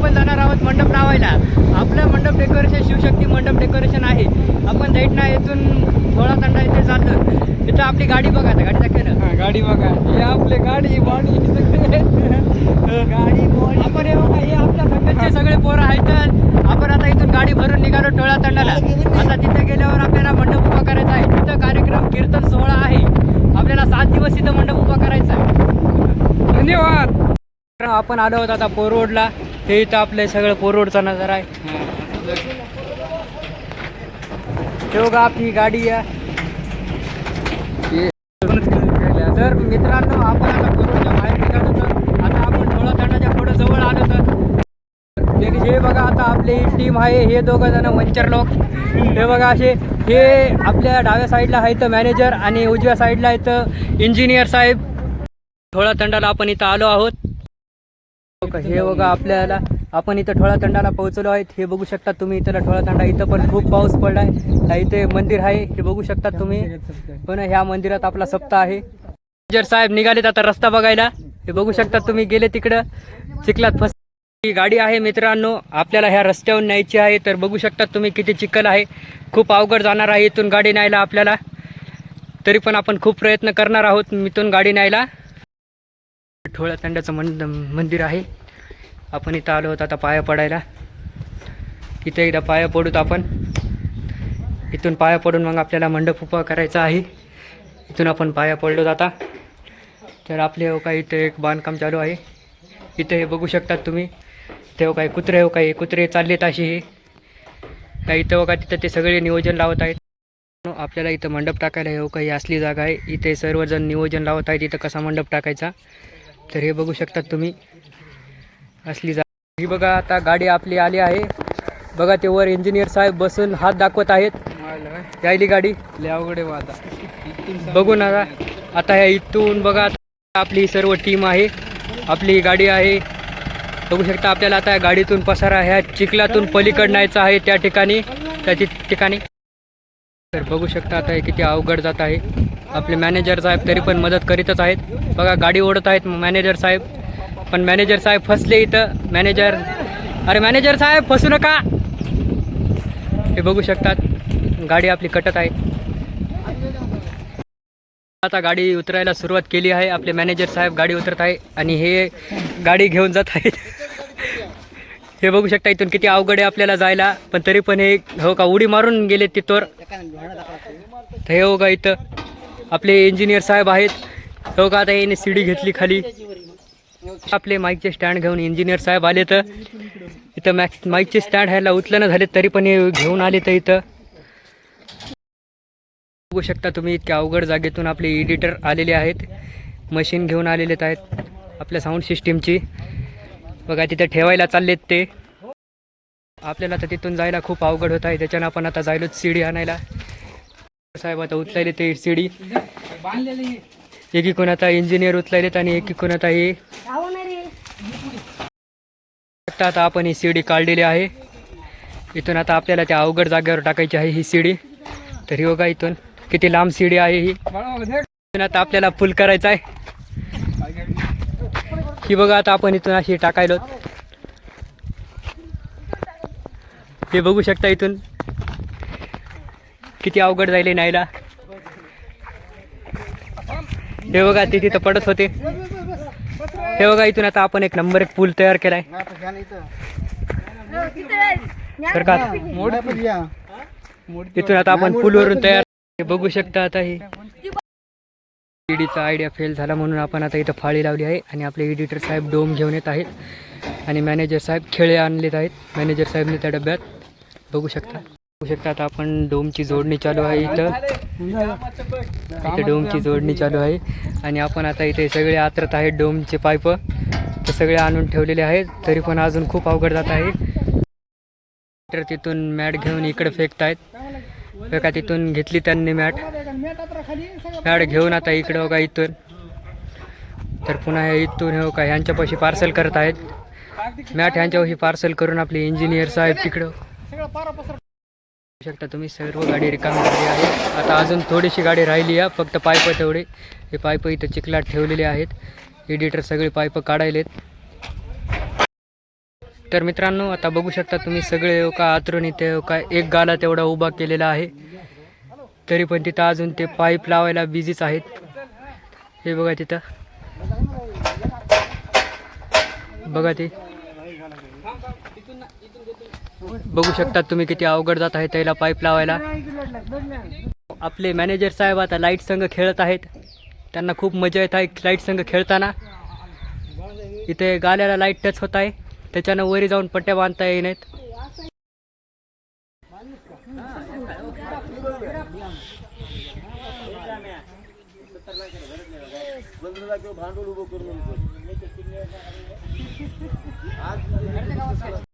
आपण जाणार आहोत मंडप लावायला आपलं मंडप डेकोरेशन शिवशक्ती मंडप डेकोरेशन आहे. आपण दैठणा येथून थोडा तंडा इथे जातो. तिथं आपली गाडी बघा आता गाडी दाखव ना. हा, गाडी बघा. हे आपले गाडी बॉडी. गाडी आपण हे बघा हे आपल्या संघाचे सगळे पोरं आहेत आपण आता इथून गाडी भरून निघालो टोळा तंडाला आता तिथे गेल्यावर आपल्याला मंडप उभा करायचा आहे. तिथं कार्यक्रम कीर्तन सोहळा आहे. आपल्याला सात दिवस तिथं मंडप उभा करायचा आहे. धन्यवाद. आपण आलो आहोत आता पोररोडला हे इथं आपलं सगळं कोरोडचा नजारा आहे. हे का आपली गाडी आहे तर मित्रांनो आपण आता पोररोडच्या बाहेर निघालो तर आता आपण थोडा तंडाच्या पुढं जवळ आलो तर. हे बघा आता आपली टीम आहे हे दोघं जण मंचर लोक. हे बघा असे हे आपल्या डाव्या साईडला आहेत मॅनेजर आणि उजव्या साईडला आहेत इंजिनियर साहेब. थोडा तंडाला आपण इथं आलो आहोत. हे बघा आपल्याला आपण इथं ठोळा तंडाला पोहोचलो आहेत हे बघू शकता तुम्ही इथं ठोळा तंडा इथं पण खूप पाऊस पडलाय. आहे इथे मंदिर आहे हे बघू शकता तुम्ही. पण ह्या मंदिरात आपला सप्ताह आहे. जर साहेब निघालेत आता रस्ता बघायला हे बघू शकता तुम्ही. गेले तिकडं चिखलात फस ही गाडी आहे मित्रांनो. आपल्याला ह्या रस्त्यावरून न्यायची आहे. तर बघू शकता तुम्ही किती चिखल आहे. खूप अवघड जाणार आहे इथून गाडी न्यायला आपल्याला. तरी पण आपण खूप प्रयत्न करणार आहोत इथून गाडी न्यायला. ठोळा तांड्याचं मंद मंदिर आहे. आपण इथं आलो होतो आता पाया पडायला. इथे एकदा पाया पडूत आपण. इथून पाया पडून मग आपल्याला मंडप उभा करायचा आहे. इथून आपण पाया पडलो आता. तर आपले हो काही इथे एक बांधकाम चालू आहे. इथे हे बघू शकतात तुम्ही. ते हो काही कुत्रे हो काही कुत्रे चाललेत असे हे. काही इथं बघा तिथं ते सगळे नियोजन लावत आहेत. आपल्याला इथं मंडप टाकायला हो काही असली जागा आहे. इथे सर्वजण नियोजन लावत आहेत. इथं कसा मंडप टाकायचा? तर हे बघू शकतात तुम्ही. असली जा ही बघा आता गाडी आपली आली आहे. बघा ते वर इंजिनियर साहेब बसून हात दाखवत आहेत. यायली गाडी. बा आता. बघू ना आता. ह्या इथून बघा आता आपली सर्व टीम आहे. आपली गाडी आहे. बघू शकता आपल्याला आता या गाडीतून पसारा ह्या चिखलातून पलीकडं न्यायचा आहे त्या ठिकाणी. त्या ति- ठिकाणी. तर बघू शकता आता हे किती अवघड जात आहे. आपले मॅनेजर साहेब तरी पण मदत करीतच आहेत. बघा गाडी ओढत आहेत मॅनेजर साहेब. पण मॅनेजर साहेब फसले इथं. मॅनेजर अरे मॅनेजर साहेब फसू नका. हे बघू शकतात. गाडी आपली कटत आहे. आता गाडी उतरायला सुरुवात केली आहे. आपले मॅनेजर साहेब गाडी उतरत आहे. आणि हे गाडी घेऊन जात आहेत. हे बघू शकता इथून किती अवघड आहे आपल्याला जायला. पण तरी पण हे हो का उडी मारून गेले तिथवर तर. हे हो का इथं आपले इंजिनियर साहेब आहेत. हो का आता याने सीडी घेतली खाली. आपले माईकचे स्टँड घेऊन इंजिनियर साहेब आले तर. इथं मॅक्स माईकचे स्टँड ह्याला उचलं झाले तरी पण हे घेऊन आले तर इथं. बघू शकता तुम्ही इतक्या अवघड जागेतून आपले एडिटर आलेले आहेत. मशीन घेऊन आलेले आहेत. आपल्या साऊंड सिस्टीमची बघा तिथे ठेवायला चाललेत ते. आपल्याला तर तिथून जायला खूप अवघड होत आहे. त्याच्यानं आपण आता जायलोच सीडी आणायला. साहेब आता उचलायले ते सीडी. एकीकडून आता इंजिनियर उचलायलेत आणि एकीकडून आता हे. आता आपण ही सीडी काढलेली आहे. इथून आता आपल्याला त्या अवघड जागेवर टाकायची आहे ही सीडी. तर ही बघा इथून किती लांब सीडी आहे ही. इथून आता आपल्याला फुल करायचा आहे. ही बघा आता आपण इथून अशी टाकायलो. हे बघू शकता इथून. किती अवघड जायले नाहीला हे बघा ते तिथं पडत होते. हे बघा इथून आता आपण एक नंबर एक पूल तयार केलाय. तर का? इथून आता आपण पूलवरून तयार हे बघू शकता आता हे. ईडीचा आयडिया फेल झाला म्हणून आपण आता इथं फाळी लावली आहे आणि आपले एडिटर साहेब डोम घेऊन येत आहेत. आणि मॅनेजर साहेब खेळे आणलेत आहेत. मॅनेजर साहेबने त्या डब्यात बघू शकता. बघू शकता आता आपण डोमची जोडणी चालू आहे इथं. इथं डोमची जोडणी चालू आहे. आणि आपण आता इथे सगळे आत्रत आहेत डोमचे पाईप. ते सगळे आणून ठेवलेले आहेत. तरी पण अजून खूप अवघड जात आहे. तर तिथून मॅट घेऊन इकडे फेकतायत. बघा तिथून घेतली त्यांनी मॅट. मॅट घेऊन आता इकडं बघा हो इथून. तर पुन्हा हे इथून हे हो का ह्यांच्यापाशी पार्सल करत आहेत. मॅट ह्यांच्यापाशी पार्सल करून आपले इंजिनियर साहेब तिकडं हो. शकता तुम्ही सर्व गाडी रिकामी झाली आहे. आता अजून थोडीशी गाडी राहिली आहे फक्त पाईप तेवढे. हे पाईप इथं चिखलात ठेवलेले आहेत. एडिटर सगळे पाईप काढायलेत. तर मित्रांनो आता बघू शकता तुम्ही सगळे का आतरून इथे का एक गाला तेवढा उभा केलेला आहे. तरी पण तिथं अजून ते पाईप लावायला बिझीच आहेत. हे बघा तिथं. बघा ते. बघू शकता तुम्ही किती अवघड जात आहे त्याला पाईप लावायला. आपले मॅनेजर साहेब आता लाइट संघ खेळत आहेत. त्यांना खूप मजा येत आहे लाइट संघ खेळताना. इथे गाल्याला लाइट टच होत आहे. त्याच्यानं वरी जाऊन पट्ट्या बांधता येईनात.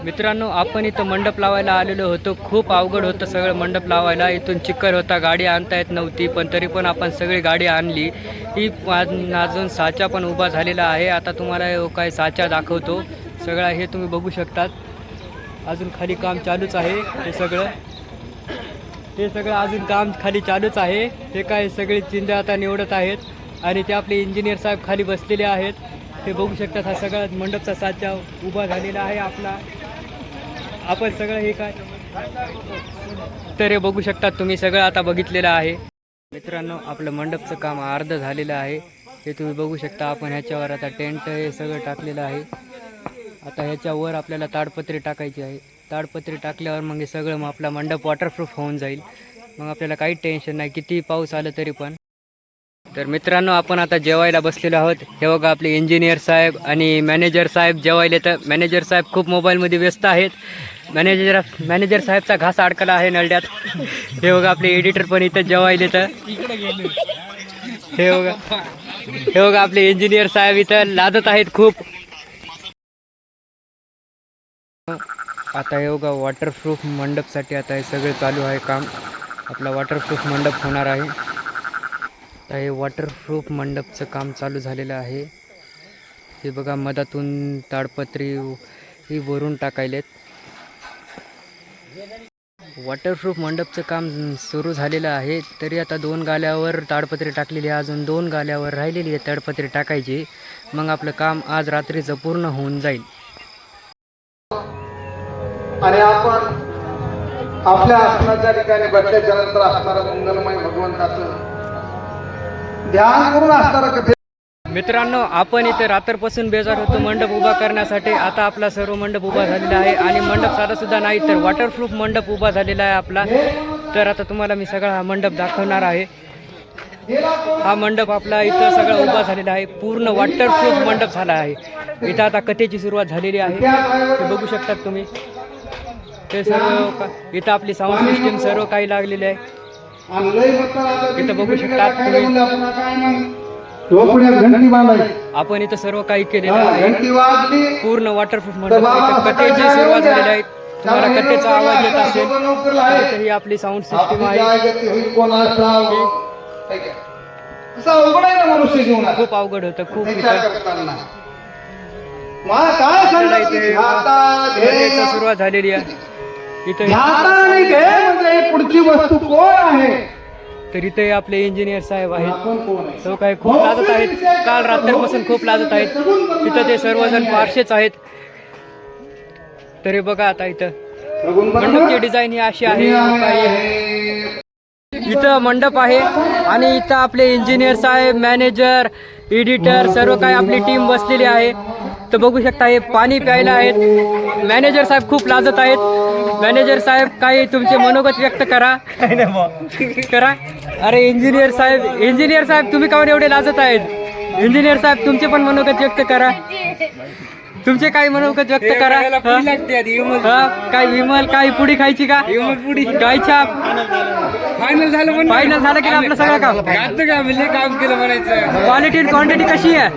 मित्रांनो आपण इथं मंडप लावायला आलेलो होतो. खूप अवघड होतं सगळं मंडप लावायला. इथून चिक्कर होता गाडी आणता येत नव्हती पण तरी पण आपण सगळी गाडी आणली. ही अजून साचा पण उभा झालेला आहे. आता तुम्हाला हे काय साचा दाखवतो. सगळं हे तुम्ही बघू शकतात. अजून खाली काम चालूच आहे हे सगळं. हे सगळं अजून काम खाली चालूच आहे. हे काय सगळे चिंध्या आता निवडत आहेत आणि ते आपले इंजिनियर साहेब खाली बसलेले आहेत. ते बघू शकतात हा सगळा मंडपचा साचा उभा झालेला आहे आपला. आपण सगळं हे काय? तर हे बघू शकतात तुम्ही सगळं आता बघितलेलं आहे. मित्रांनो आपलं मंडपचं काम अर्ध झालेलं आहे. हे तुम्ही बघू शकता आपण ह्याच्यावर आता टेंट हे सगळं टाकलेलं आहे. आता ह्याच्यावर आपल्याला ताडपत्री टाकायची आहे. ताडपत्री टाकल्यावर मग हे सगळं मग आपला मंडप वॉटरप्रूफ होऊन जाईल. मग आपल्याला काही टेन्शन नाही किती पाऊस आलं तरी पण. तर मित्रांनो आपण आता जेवायला बसलेलो आहोत. हे बघा आपले इंजिनियर साहेब आणि मॅनेजर साहेब जेवायला तर मॅनेजर साहेब खूप मोबाईलमध्ये व्यस्त आहेत. मॅनेजर मॅनेजर साहेबचा घास अडकला आहे नळड्यात. हे बघा आपले एडिटर पण इथं जेवायले तर. हे बघा हे बघा आपले इंजिनियर साहेब इथं लादत आहेत खूप. आता योगा वॉटरप्रूफ मंडपसाठी आता हे सगळे चालू आहे काम. आपला वॉटरप्रूफ मंडप होणार आहे. आता हे वॉटरप्रूफ मंडपचं काम चालू झालेलं आहे. हे बघा मधातून ताडपत्री ही वरून टाकायलेत. वॉटरप्रूफ मंडपचं काम सुरू झालेलं आहे. तरी आता दोन गाल्यावर ताडपत्री टाकलेली आहे. अजून दोन गाल्यावर राहिलेली आहे ताडपत्री टाकायची. मग आपलं काम आज रात्रीचं पूर्ण होऊन जाईल. आणि आपण आपल्या आसनाच्या ठिकाणी बसल्याच्या नंतर असणारं मंगलमय भगवंताचं ध्यान करून असणारं कथे मित्रांनो आपण इथे रात्रपासून बेजार होतो. मंडप उभा करण्यासाठी आता आपला सर्व मंडप उभा झालेला आहे. आणि मंडप साधा सुद्धा नाही तर वॉटरप्रूफ मंडप उभा झालेला आहे आपला. तर आता तुम्हाला मी सगळा हा मंडप दाखवणार आहे. हा मंडप आपला इथं सगळा उभा झालेला आहे. पूर्ण वॉटरप्रूफ मंडप झाला आहे. इथं आता कथेची सुरुवात झालेली आहे. हे बघू शकतात तुम्ही. ते सर्व इथं आपली साऊंड सिस्टीम सर्व काही लागलेली आहे. इथं बघू शकता आपण इथं सर्व काही केलेलं आहे. पूर्ण वॉटरप्रूफ सकाळी कथेची सुरुवात द्या. झालेली आहे. तुम्हाला कथेचा आवाज येत असेल ही आपली साऊंड सिस्टीम आहे. खूप अवघड होतं खूप काय. सुरुवात झालेली आहे. ध्याता आणि ध्येय म्हणजे पुढची वस्तू कोण आहे? तर इथे आपले इंजिनियर साहेब आहेत. तो काय खूप लाजत आहेत. काल रात्रीपासून खूप लाजत आहेत. इथं ते सर्वजण पारशेच आहेत. तरी बघा आता इथं. मंडपची डिझाईन ही अशी काही आहे. इथं मंडप आहे आणि इथं आपले इंजिनियर साहेब मॅनेजर एडिटर सर्व काही आपली टीम बसलेली आहे. तर बघू शकता हे पाणी प्यायला आहेत. मॅनेजर साहेब खूप लाजत आहेत. मॅनेजर साहेब काही तुमचे मनोगत व्यक्त करा. करा. अरे इंजिनियर साहेब इंजिनियर साहेब तुम्ही कावर एवढे लाजत आहेत? इंजिनियर साहेब तुमचे पण मनोगत व्यक्त करा. तुमचे काही मनोगत व्यक्त करा. हा? हा? काय विमल काही पुडी खायची का? पुडी खायच्या. फायनल झालं पण फायनल झालं की आपलं सगळं काम? गातं का म्हणजे काम केलं म्हणायचं. क्वालिटी अँड क्वांटिटी कशी आहे?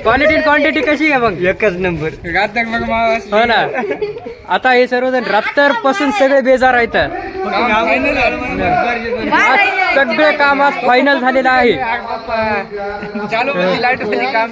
क्वालिटी अँड क्वांटिटी कशी आहे मग? एकच नंबर. गातं मग मावास हो ना. आता हे सर्वजण रात्रपासून सगळे बेजार आहेत. सगळं काम आज फायनल झालेलं आहे म्हणजे काम.